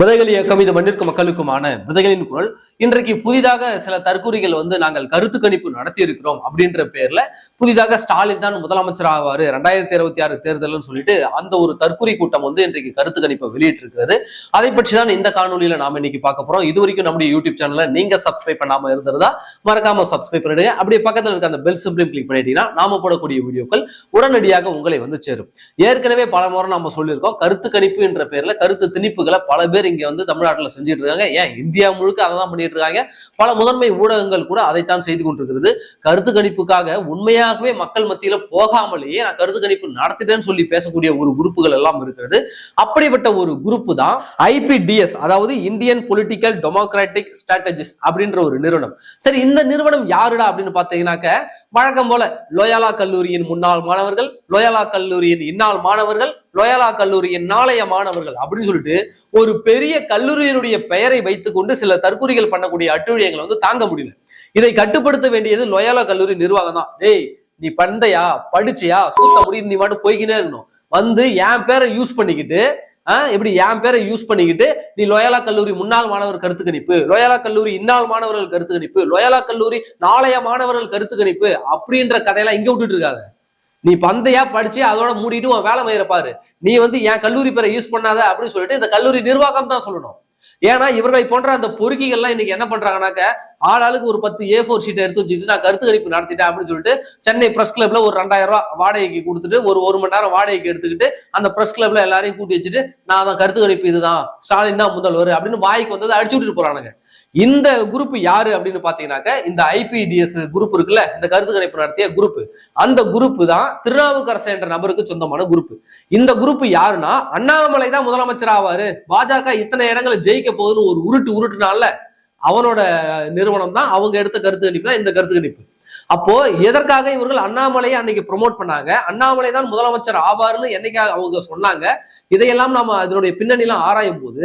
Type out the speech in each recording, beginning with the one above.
விதைகள் இயக்கம் இது மண்ணிற்கு மக்களுக்குமான விதைகளின் குரல். இன்றைக்கு புதிதாக சில தற்கூறிகள் வந்து நாங்கள் கருத்து கணிப்பு நடத்தி இருக்கிறோம் அப்படின்ற பேர்ல புதிதாக ஸ்டாலின் தான் முதலமைச்சர் ஆவாரு. ரெண்டாயிரத்தி இருபத்தி ஆறு தேர்தல்னு சொல்லிட்டு அந்த ஒரு தற்கூரி கூட்டம் வந்து இன்றைக்கு கருத்து கணிப்பை வெளியிட்டிருக்கிறது. அதை பற்றி தான் இந்த காணொலியில நாம இன்னைக்கு பார்க்க போறோம். இது வரைக்கும் நம்முடைய யூடியூப் சேனல்ல நீங்க சப்ஸ்கிரைப் பண்ணாம இருந்திருந்தா மறக்காம சப்ஸ்கிரைப் பண்ணிடுங்க. அப்படியே பக்கத்தில் இருக்க அந்த பெல் சிம்பிளையும் கிளிக் பண்ணிட்டீங்கன்னா நாம போடக்கூடிய வீடியோக்கள் உடனடியாக உங்களை வந்து சேரும். ஏற்கனவே பல முறை நம்ம சொல்லியிருக்கோம். கருத்து கணிப்பு என்ற பேர்ல கருத்து திணிப்புகளை பல பேர் இங்க வந்து தமிழ்நாட்டில் செஞ்சுட்டு இருக்காங்க ஏன்? இந்தியா முழுக்க அதை தான் பண்ணிட்டு இருக்காங்க பல முதன்மை ஊடகங்கள் கூட அதைத்தான் செய்து கொண்டிருக்கிறது. கருத்து கணிப்புக்காக உண்மையாகவே மக்கள் மத்தியில போகாமலேயே நான் கருத்து கணிப்பு நடத்திட்டேன்னு சொல்லி பேசக்கூடிய ஒரு குரூப்புகள் எல்லாம் இருக்கிறது. அப்படிப்பட்ட ஒரு குரூப் தான் ஐபிடிஎஸ் அதாவது இந்தியன் பொலிட்டிக்கல் டெமோக்ராட்டிக் ஸ்ட்ராட்டஜிஸ்ட் அப்படின்ற ஒரு நிறுவனம். சரி இந்த நிறுவனம் யாருடா அப்படின்னு பாத்தீங்கன்னாக்க வழக்கம் போல லோயாலா கல்லூரியின் முன்னாள் மாணவர்கள் லோயாலா கல்லூரியின் இந்நாள் மாணவர்கள் லோயாலா கல்லூரியின் நாளைய மாணவர்கள் அப்படின்னு சொல்லிட்டு ஒரு பெரிய கல்லூரியினுடைய பெயரை வைத்துக்கொண்டு சில தற்கொலைகள் பண்ணக்கூடிய அட்டுழியங்களை வந்து தாங்க முடியல. இதை கட்டுப்படுத்த வேண்டியது லோயாலா கல்லூரி நிர்வாகம் தான். டேய் நீ பண்டையா? படிச்சியா? சூத்த முடியும் நீ மட்டும் போய்கினே இருக்கணும். வந்து என் பேரை யூஸ் பண்ணிக்கிட்டு ஆஹ் இப்படி என் பேரை யூஸ் பண்ணிக்கிட்டு நீ லோயாலா கல்லூரி முன்னாள் மாணவர் கருத்து கணிப்பு லோயாலா கல்லூரி இந்நாள் மாணவர்கள் கருத்து கணிப்பு லோயாலா கல்லூரி நாளைய மாணவர்கள் கருத்து கணிப்பு அப்படின்ற கதையெல்லாம் இங்க விட்டுட்டு இருக்காங்க. நீ பந்தையா படிச்சு அதோட மூடிட்டு உன் வேலை மயிர பாரு. நீ வந்து என் கல்லூரி பேரை யூஸ் பண்ணாத அப்படின்னு சொல்லிட்டு இந்த கல்லூரி நிர்வாகம் தான் சொல்லணும். ஏன்னா இவர்களை போன்ற அந்த பொறுக்கிகள்லாம் இன்னைக்கு என்ன பண்றாங்கன்னாக்க ஆளாளுக்கு ஒரு பத்து ஏ ஃபோர் ஷீட் எடுத்து வச்சுட்டு நான் கருத்து கணிப்பு நடத்திட்டேன் அப்படின்னு சொல்லிட்டு சென்னை பிரஸ் கிளப்ல ஒரு ரெண்டாயிரம் ரூபாய் வாடகைக்கு கொடுத்துட்டு ஒரு ஒரு மணி நேரம் வாடகைக்கு எடுத்துக்கிட்டு அந்த பிரஸ் கிளப்ல எல்லாரையும் கூட்டி வச்சுட்டு நான் தான் கருத்து கணிப்பு இதுதான். ஸ்டாலின் தான் முதல்வர் அப்படின்னு வாய்க்கு வந்தது அடிச்சு விட்டுட்டு போறானுங்க. இந்த குரூப் யாரு அப்படின்னு பாத்தீங்கன்னாக்க இந்த ஐபிடிஎஸ் குரூப் இருக்குல்ல இந்த கருத்து கணிப்பு நடத்திய குரூப் அந்த குரூப் தான் திருநாவுக்கரசு என்ற நபருக்கு சொந்தமான குரூப் இந்த குரூப் யாருன்னா அண்ணாமலை தான் முதலமைச்சர் ஆவாரு. பாஜக இத்தனை இடங்களை ஜெயிக்க போகுதுன்னு ஒரு உருட்டு உருட்டுனால அவனோட நிறுவனம் தான் அவங்க எடுத்த கருத்து கணிப்பு தான் இந்த கருத்து கணிப்பு. அப்போ எதற்காக இவர்கள் அண்ணாமலையை அன்னைக்கு ப்ரொமோட் பண்ணாங்க? அண்ணாமலை தான் முதலமைச்சர் ஆவார்னு என்னைக்காக அவங்க சொன்னாங்க? இதையெல்லாம் நாம அதனுடைய பின்னணிலாம் ஆராயும் போது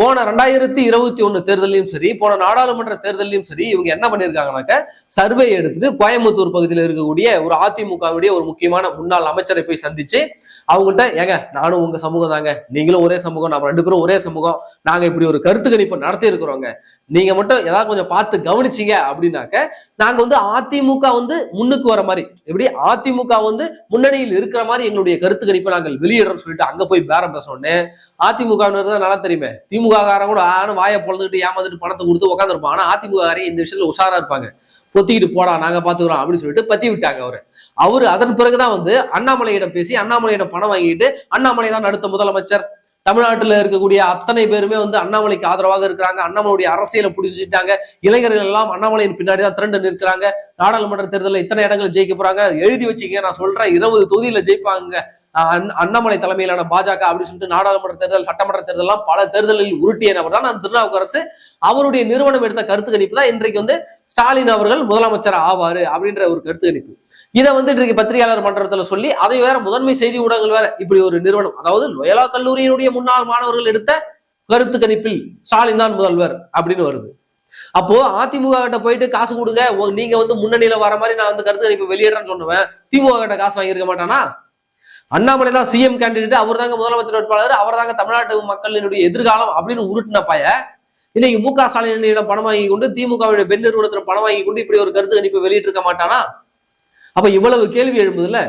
போன ரெண்டாயிரத்தி இருபத்தி ஒண்ணு தேர்தலையும் சரி போன நாடாளுமன்ற தேர்தலையும் சரி இவங்க என்ன பண்ணியிருக்காங்கனாக்க சர்வே எடுத்துட்டு கோயம்புத்தூர் பகுதியில் இருக்கக்கூடிய ஒரு அதிமுகவுடைய ஒரு முக்கியமான முன்னாள் அமைச்சரை போய் சந்திச்சு அவங்ககிட்ட ஏங்க நானும் உங்க சமூகம் தாங்க. நீங்களும் ஒரே சமூகம் நம்ம ரெண்டு பேரும் ஒரே சமூகம். நாங்க இப்படி ஒரு கருத்து கணிப்பு நடத்தி இருக்கிறோங்க நீங்க மட்டும் ஏதாவது கொஞ்சம் பார்த்து கவனிச்சீங்க அப்படின்னாக்க நாங்க வந்து அதிமுக வந்து முன்னுக்கு வர மாதிரி எப்படி அதிமுக வந்து முன்னணியில் இருக்கிற மாதிரி எங்களுடைய கருத்து கணிப்பை நாங்கள் வெளியிடுறோம்னு சொல்லிட்டு அங்க போய் பேரம் பேசணும்னு அதிமுக நல்லா தெரியுமே திமுக திமுககாரன் கூட ஆன வாயை பொழுதுகிட்டு ஏமாந்துட்டு பணத்தை கொடுத்து உட்காந்துருப்பான் ஆனா அதிமுக இந்த விஷயத்துல உஷாரா இருப்பாங்க. பொத்திக்கிட்டு போடா நாங்க பாத்துக்கிறோம் அப்படின்னு சொல்லிட்டு பத்தி விட்டாங்க அவரு. அவரு அதன் பிறகுதான் வந்து அண்ணாமலையிடம் பேசி அண்ணாமலையிடம் பணம் வாங்கிட்டு அண்ணாமலை தான் அடுத்த முதலமைச்சர். தமிழ்நாட்டில் இருக்கக்கூடிய அத்தனை பேருமே வந்து அண்ணாமலைக்கு ஆதரவாக இருக்கிறாங்க. அண்ணாமலையுடைய அரசியலை புரிஞ்சுட்டாங்க இளைஞர்கள் எல்லாம் அண்ணாமலையின் பின்னாடி தான் திரண்டு நிற்கிறாங்க. நாடாளுமன்ற தேர்தலில் இத்தனை இடங்கள் ஜெயிக்க போறாங்க. எழுதி வச்சுக்க நான் சொல்றேன். இருபது தொகுதியில ஜெயிப்பாங்க. அண்ணாமலை தலைமையிலான பாஜக அப்படின்னு சொல்லிட்டு நாடாளுமன்ற தேர்தல் சட்டமன்ற தேர்தல் எல்லாம் பல தேர்தலில் உருட்டிய நபர் தான் நான் திருநாவுக்கரசு. அவருடைய நிறுவனம் எடுத்த கருத்து கணிப்பு தான் இன்றைக்கு வந்து ஸ்டாலின் அவர்கள் முதலமைச்சர் ஆவாரு அப்படின்ற ஒரு கருத்து கணிப்பு. இதை வந்து இன்றைக்கு பத்திரிகையாளர் மன்றத்துல சொல்லி அதை வேற முதன்மை செய்தி ஊடகங்கள் வேற இப்படி ஒரு நிறுவனம் அதாவது லொயலா கல்லூரியினுடைய முன்னாள் மாணவர்கள் எடுத்த கருத்து கணிப்பில் ஸ்டாலின் தான் முதல்வர் அப்படின்னு வருது. அப்போ அதிமுக கிட்ட போயிட்டு காசு கொடுங்க நீங்க வந்து முன்னணியில வர மாதிரி நான் வந்து கருத்து கணிப்பு வெளியேறேன்னு சொன்னுவேன் திமுக கிட்ட காசு வாங்கியிருக்க மாட்டானா? அண்ணாமலை தான் சிஎம் கேண்டிடேட் அவர் தாங்க முதலமைச்சர் வேட்பாளர் அவர் தாங்க தமிழ்நாட்டு மக்களினுடைய எதிர்காலம் அப்படின்னு உருட்டின பய இன்னைக்கு மு க ஸ்டாலினிடம் பணம் வாங்கி கொண்டு திமுகவுடைய பெண் நிறுவனத்திடம் பணம் வாங்கி கொண்டு இப்படி ஒரு கருத்து கணிப்பு வெளியிட்டு இருக்க மாட்டானா? அப்ப இவ்வளவு கேள்வி எழும்புதுல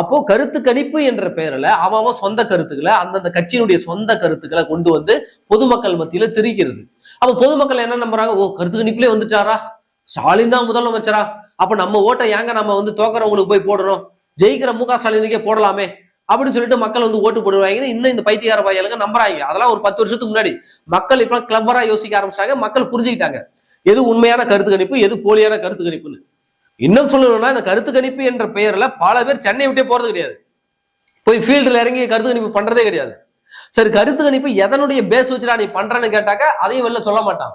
அப்போ கருத்து கணிப்பு என்ற பெயரில் அவன் சொந்த கருத்துக்களை அந்தந்த கட்சியினுடைய சொந்த கருத்துக்களை கொண்டு வந்து பொதுமக்கள் மத்தியில திரிக்கிறது. அப்ப பொதுமக்கள் என்ன நம்புறாங்க? ஓ கருத்து கணிப்புலயே வந்துட்டாரா? ஸ்டாலின் தான் முதலமைச்சரா? அப்ப நம்ம ஓட்டை ஏங்க நம்ம வந்து தோக்கறவங்களுக்கு போய் போடுறோம்? ஜெயிக்கிற மு க ஸ்டாலினுக்கே போடலாமே. அப்படின்னு சொல்லிட்டு மக்கள் வந்து ஓட்டு போடுவாங்க. இன்னும் இந்த பைத்தியார பையலுங்க நம்புறாங்க. அதெல்லாம் ஒரு பத்து வருஷத்துக்கு முன்னாடி மக்கள் இப்ப கிளம்பரா யோசிக்க ஆரம்பிச்சிட்டாங்க. மக்கள் புரிஞ்சுக்கிட்டாங்க. எது உண்மையான கருத்து கணிப்பு எது போலியான கருத்து கணிப்புன்னு. இன்னும் சொல்லணும்னா இந்த கருத்து கணிப்பு என்ற பெயர்ல பல பேர் சென்னை விட்டே போறது கிடையாது. போய் ஃபீல்டில் இறங்கி கருத்து கணிப்பு பண்றதே கிடையாது. சரி கருத்து கணிப்பு எதனுடைய பேஸ் வச்சுடா நீ பண்றேன்னு கேட்டாக்க அதையும் வெளில சொல்ல மாட்டான்.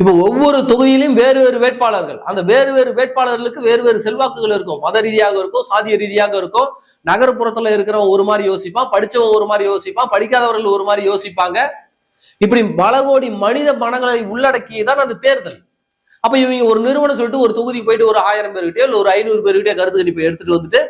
இப்போ ஒவ்வொரு தொகுதியிலும் வேறு வேறு வேட்பாளர்கள். அந்த வேறு வேறு வேட்பாளர்களுக்கு வேறு வேறு செல்வாக்குகள் இருக்கும். மத ரீதியாக இருக்கும் சாதிய ரீதியாக இருக்கும். நகர்ப்புறத்துல இருக்கிறவன் ஒரு மாதிரி யோசிப்பான் படிச்சவன் ஒரு மாதிரி யோசிப்பான் படிக்காதவர்கள் ஒரு மாதிரி யோசிப்பாங்க. இப்படி பல கோடி மனித மனங்களை உள்ளடக்கியதான் அந்த தேர்தல். அப்ப இவங்க ஒரு நிறுவனம் சொல்லிட்டு ஒரு தொகுதி போயிட்டு ஒரு ஆயிரம் பேர்கிட்டயோ இல்ல ஒரு ஐநூறு பேர்கிட்டயோ கருத்து கணிப்பு எடுத்துட்டு வந்துட்டு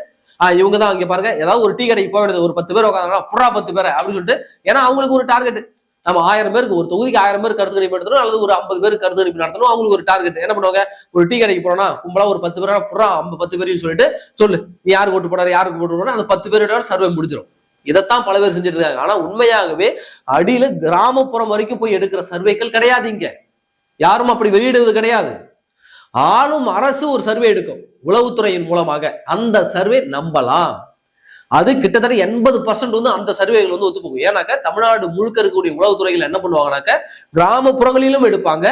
ஆஹ் இவங்க தான் இங்க பாருங்க. ஏதாவது ஒரு டீ கடைக்கு போயிடுது ஒரு பத்து பேர் உட்காந்தாங்கன்னா புறா பத்து பேரை அப்படின்னு சொல்லிட்டு. ஏன்னா அவங்களுக்கு ஒரு டார்கெட் நம்ம ஆயிரம் பேருக்கு ஒரு தொகுதிக்கு ஆயிரம் பேர் கருத்து கணிப்பு நடத்தணும் அல்லது ஒரு ஐம்பது பேர் கருத்து கணிப்பு நடத்தணும் அவங்களுக்கு ஒரு டார்கெட் என்ன பண்ணுவாங்க? ஒரு டீ கடைக்கு போனோம்னா கும்பலா ஒரு பத்து பேரா புறா ஐம்பது பத்து பேரையும் சொல்லிட்டு சொல்லு. நீ யாருக்கு ஓட்டு போடாரு யாருக்கு ஓட்டு போடுறா அந்த பத்து பேரோட சர்வே முடிஞ்சிடும் இதைத்தான் பல பேர் செஞ்சுட்டு இருக்காங்க. ஆனா உண்மையாகவே அடியில கிராமப்புறம் வரைக்கும் போய் எடுக்கிற சர்வேக்கள் கிடையாது இங்க. யாரும் அப்படி வெளியிடுவது கிடையாது. ஆளும் அரசு ஒரு சர்வே எடுக்கும். உளவுத்துறையின் மூலமாக. அந்த சர்வே நம்பலாம். அது கிட்டத்தட்ட எண்பது பர்சன்ட் வந்து அந்த சர்வேகள் வந்து ஒத்து போகும் ஏன்னாக்க தமிழ்நாடு முழுக்க இருக்கக்கூடிய உளவுத்துறைகள் என்ன பண்ணுவாங்கனாக்க கிராமப்புறங்களிலும் எடுப்பாங்க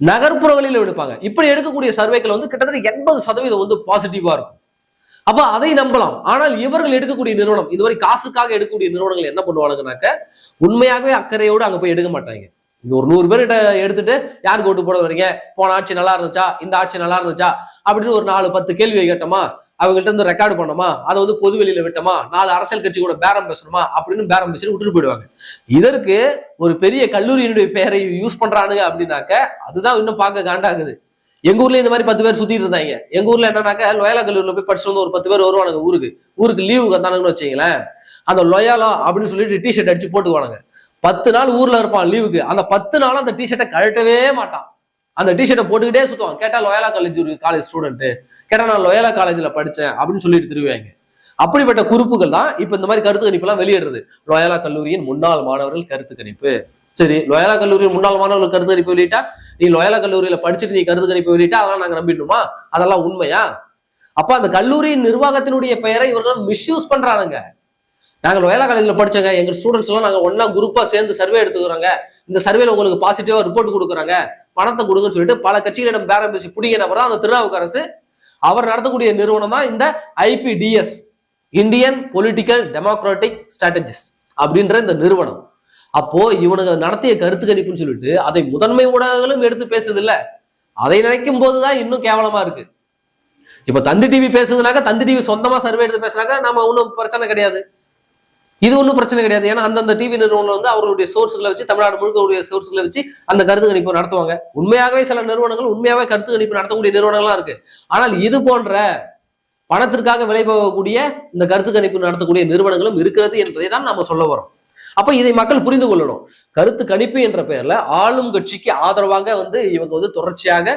நகர்ப்புறங்களிலும் எடுப்பாங்க. இப்படி எடுக்கக்கூடிய சர்வேக்கள் வந்து கிட்டத்தட்ட எண்பது சதவீதம் வந்து பாசிட்டிவா இருக்கும். அப்ப அதை நம்பலாம். ஆனால் இவர்கள் எடுக்கக்கூடிய நிறுவனம் இதுவரை காசுக்காக எடுக்கக்கூடிய நிறுவனங்கள் என்ன பண்ணுவானுங்கனாக்க உண்மையாகவே அக்கறையோடு அங்க போய் எடுக்க மாட்டாங்க. இங்க ஒரு நூறு பேர்கிட்ட எடுத்துட்டு யாருக்கு ஓட்டு போட வரீங்க போன ஆட்சி நல்லா இருந்துச்சா? இந்த ஆட்சி நல்லா இருந்துச்சா? அப்படின்னு ஒரு நாலு பத்து கேள்வியை கேட்டோமா அவங்கள்ட்ட வந்து ரெக்கார்டு பண்ணோமா? அதை வந்து பொது வெளியில விட்டோமா? நாலு அரசியல் கட்சி கூட பேரம் பேசணுமா? அப்படின்னு பேரம் பேசி விட்டுட்டு போயிடுவாங்க. இதற்கு ஒரு பெரிய கல்லூரியினுடைய பெயரை யூஸ் பண்றானுங்க அப்படின்னாக்க அதுதான் இன்னும் பார்க்க காண்டாகுது. எங்க ஊர்ல இந்த மாதிரி பத்து பேர் சுத்திட்டு இருந்தாங்க. எங்க ஊர்ல என்னன்னாக்க லோயாலா கல்லூரியில போய் படிச்சுட்டு வந்து ஒரு பத்து பேர் வருவானுங்க ஊருக்கு. ஊருக்கு லீவு வந்தானுங்கன்னு வச்சுங்களேன் அந்த லொயாலா அப்படின்னு சொல்லிட்டு டிஷர்ட் அடிச்சு போட்டுக்குவானுங்க. பத்து நாள் ஊர்ல இருப்பான் லீவுக்கு அந்த பத்து நாளும் அந்த டிஷர்ட்டை கழட்டவே மாட்டான். அந்த டிஷர்ட்டை போட்டுக்கிட்டே சுத்துவான். கேட்டா லோயாலா காலேஜ் ஒரு காலேஜ் ஸ்டூடெண்ட் கேட்டா நான் லோயாலா காலேஜில் படிச்சேன் அப்படின்னு சொல்லிட்டு திருவாங்க அப்படிப்பட்ட குறிப்புகள் தான் இப்போ இந்த மாதிரி கருத்து கணிப்பு எல்லாம் வெளியிடுறது. லோயாலா கல்லூரியின் முன்னாள் மாணவர்கள் கருத்து கணிப்பு. சரி லோயாலா கல்லூரியின் முன்னாள் மாணவர்கள் கருத்து கணிப்பு வெளியிட்டா? நீ லோயாலா கல்லூரியில படிச்சுட்டு நீ கருத்து கணிப்பு வெளியிட்டா? அதெல்லாம் நாங்கள் நம்பிடணுமா அதெல்லாம் உண்மையா? அப்ப அந்த கல்லூரியின் நிர்வாகத்தினுடைய பெயரை இவர்கள் மிஸ்யூஸ் பண்றானுங்க. நாங்க லோயாலா காலேஜ்ல படிச்சோங்க எங்க ஸ்டூடெண்ட்ஸ் எல்லாம் நாங்க ஒன்னா குரூப்பா சேர்ந்து சர்வே எடுத்துக்கிறோங்க. இந்த சர்வேல உங்களுக்கு பாசிட்டிவா ரிப்போர்ட் கொடுக்குறாங்க. பணத்தை கொடுங்கன்னு சொல்லிட்டு பல கட்சிகளிடம் பேரம் பேசி பிடிங்க நபர் தான் அந்த திருநாவுக்கரசு அவர் நடத்தக்கூடிய நிறுவனம் தான் இந்த IPDS Indian political democratic strategies அப்படின்ற இந்த நிறுவனம். அப்போ இவனுங்க நடத்திய கருத்து கணிப்புன்னு சொல்லிட்டு அதை முதன்மை ஊடகங்களும் எடுத்து பேசுது இல்ல அதை நினைக்கும் போதுதான் இன்னும் கேவலமா இருக்கு. இப்ப தந்தி டிவி பேசுதுனாக்க தந்தி டிவி சொந்தமா சர்வே எடுத்து பேசுறாங்க. நம்ம ஒன்றும் பிரச்சனை கிடையாது. இது ஒன்றும் பிரச்சனை கிடையாது. ஏன்னா அந்தந்த டிவி நிறுவனம் வந்து அவர்களுடைய சோர்ஸ்களை வச்சு தமிழ்நாடு முழுக்கக்கூடிய சோர்ஸ்களை வச்சு அந்த கருத்து கணிப்பு நடத்துவாங்க. உண்மையாகவே சில நிறுவனங்கள் உண்மையாகவே கருத்து கணிப்பு நடத்தக்கூடிய நிறுவனங்கள்லாம் இருக்கு. ஆனால் இது போன்ற பணத்திற்காக விலை போகக்கூடிய இந்த கருத்து கணிப்பு நடத்தக்கூடிய நிறுவனங்களும் இருக்கிறது என்பதை தான் நம்ம சொல்ல வரோம் அப்ப இதை மக்கள் புரிந்து கொள்ளணும். கருத்து கணிப்பு என்ற பெயர்ல ஆளும் கட்சிக்கு ஆதரவாக வந்து இவங்க வந்து தொடர்ச்சியாக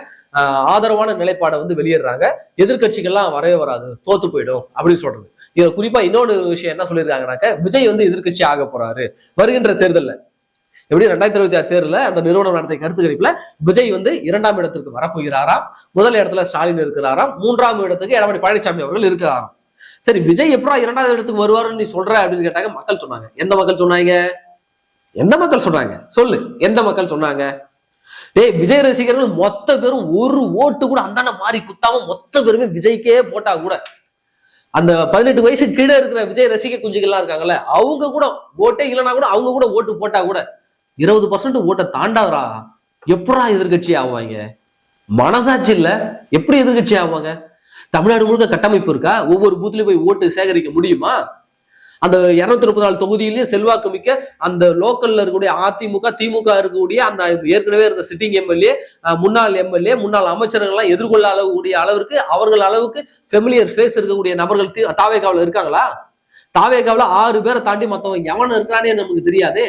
ஆதரவான நிலைப்பாடை வந்து வெளியிடுறாங்க. எதிர்க்கட்சிகள்லாம் வரவே வராது. தோத்து போயிடும் அப்படின்னு சொல்றது. இதுல குறிப்பா இன்னொரு விஷயம் என்ன சொல்லியிருக்காங்கனாக்க விஜய் வந்து எதிர்க்கட்சி ஆக போறாரு வருகின்ற தேர்தல்ல. எப்படி ரெண்டாயிரத்தி இருபத்தி ஆறு தேர்தல அந்த நிறுவனம் நடத்திய கருத்து கணிப்புல விஜய் வந்து இரண்டாம் இடத்திற்கு வரப்போகிறாராம். முதல் இடத்துல ஸ்டாலின் இருக்கிறாராம். மூன்றாம் இடத்துக்கு எடப்பாடி பழனிசாமி அவர்கள் இருக்கிறாராம். சரி விஜய் எப்படா இரண்டாவது இடத்துக்கு வருவாருன்னு நீ சொல்ற அப்படின்னு கேட்டாங்க மக்கள் சொன்னாங்க. எந்த மக்கள் சொன்னாங்க? எந்த மக்கள் சொன்னாங்க? சொல்லு எந்த மக்கள் சொன்னாங்க? ஏய் விஜய் ரசிகர்கள் மொத்த பேரும் ஒரு ஓட்டு கூட அந்தாண்ட மாறி குத்தாம மொத்த பேருமே விஜய்க்கே போட்டா கூட. அந்த பதினெட்டு வயசு கீழே இருக்கிற விஜய் ரசிக குஞ்சுகள்லாம் இருக்காங்கல்ல அவங்க கூட ஓட்டே இல்லைன்னா கூட அவங்க கூட ஓட்டு போட்டா கூட இருபது பர்சன்ட் ஓட்டை தாண்டாதரா எப்படா எதிர்கட்சி ஆவாங்க? மனசாட்சி இல்ல. எப்படி எதிர்கட்சி ஆவாங்க? தமிழ்நாடு முழுக்க கட்டமைப்பு இருக்கா? ஒவ்வொரு பூத்லயும் போய் ஓட்டு சேகரிக்க முடியுமா? அந்த இருநூத்தி முப்பது நாலு தொகுதியிலேயே செல்வாக்கு மிக்க அந்த லோக்கல்ல இருக்கக்கூடிய அதிமுக திமுக இருக்கக்கூடிய அந்த ஏற்கனவே இருந்த சிட்டிங் எம்எல்ஏ முன்னாள் எம்எல்ஏ முன்னாள் அமைச்சர்கள்லாம் எதிர்கொள்ள அளவுக்கூடிய அளவிற்கு அவர்கள் அளவுக்கு ஃபெமிலியர் ஃபேஸ் இருக்கக்கூடிய நபர்கள் தி- இருக்காங்களா? தாவேகாவில் ஆறு பேரை தாண்டி மற்றவங்க எவன் இருக்கிறானே நமக்கு தெரியாது.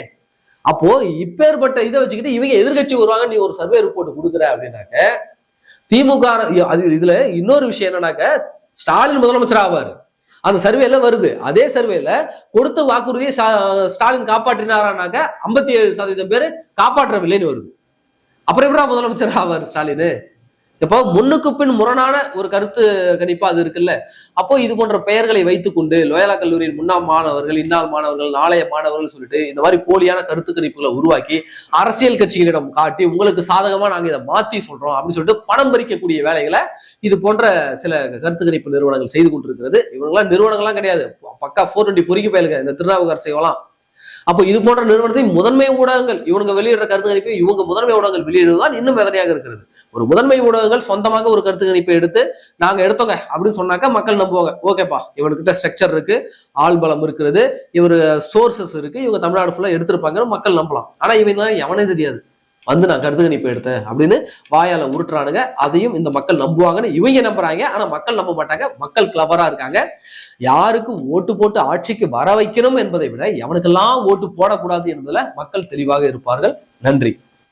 அப்போ இப்பேற்பட்ட இதை வச்சுக்கிட்டு இவங்க எதிர்க்கட்சி வருவாங்க நீ ஒரு சர்வே ரிப்போர்ட் கொடுக்குற அப்படின்னாக்க திமுக அது இதுல இன்னொரு விஷயம் என்னன்னாக்க ஸ்டாலின் முதலமைச்சர் ஆவாரு. அந்த சர்வேல வருது. அதே சர்வேல கொடுத்த வாக்குறுதியை ஸ்டாலின் காப்பாற்றினாரானாக்க ஐம்பத்தி ஏழு சதவீதம் பேர் காப்பாற்றவில்லைன்னு வருது. அப்புறம் எப்படா முதலமைச்சர் ஆவார் ஸ்டாலின்? இப்போ முன்னுக்கு பின் முரணான ஒரு கருத்து கணிப்பா அது இருக்குல்ல. அப்போ இது போன்ற பெயர்களை வைத்துக்கொண்டு லோயலா கல்லூரியின் முன்னாள் மாணவர்கள் இன்னால் மாணவர்கள் நாளைய மாணவர்கள் சொல்லிட்டு இந்த மாதிரி போலியான கருத்து கணிப்புகளை உருவாக்கி அரசியல் கட்சிகளிடம் காட்டி உங்களுக்கு சாதகமா நாங்க இதை மாத்தி சொல்றோம் அப்படின்னு சொல்லிட்டு பணம் பறிக்கக்கூடிய வேலைகளை இது போன்ற சில கருத்து கணிப்பு நிறுவனங்கள் செய்து கொண்டிருக்கிறது. இவங்கெல்லாம் நிறுவனங்கள்லாம் கிடையாது. பக்கா ஃபோர் டுவெண்ட்டி பொறுக்கி போயிருக்க இந்த திருநாவுக்கரசைவெல்லாம் அப்போ இது போன்ற நிறுவனத்தை முதன்மை ஊடகங்கள் இவங்க வெளியிடுற கருத்து கணிப்பை இவங்க முதன்மை ஊடகங்கள் வெளியிடுவதுதான் இன்னும் வேதனையாக இருக்கிறது. ஒரு முதன்மை ஊடகங்கள் சொந்தமாக ஒரு கருத்து கணிப்பை எடுத்து நாங்க எடுத்தோங்க அப்படின்னு சொன்னாக்கா மக்கள் நம்புவாங்க. ஓகேப்பா இவர்கிட்ட ஸ்ட்ரக்சர் இருக்கு ஆள் பலம் இருக்கிறது இவர் சோர்சஸ் இருக்கு இவங்க தமிழ்நாடு ஃபுல்லா எடுத்திருப்பாங்கன்னு மக்கள் நம்பலாம். ஆனா இவங்க எவனே தெரியாது. வந்து நான் கருத்து கணிப்பு எடுத்தேன் அப்படின்னு வாயால உருட்டுறானுங்க. அதையும் இந்த மக்கள் நம்புவாங்கன்னு இவங்க நம்புறாங்க. ஆனா மக்கள் நம்ப மாட்டாங்க. மக்கள் கிளவரா இருக்காங்க. யாருக்கு ஓட்டு போட்டு ஆட்சிக்கு வர வைக்கணும் என்பதை விட எவனுக்கெல்லாம் ஓட்டு போடக்கூடாது என்பதுல மக்கள் தெளிவாக இருப்பார்கள். நன்றி.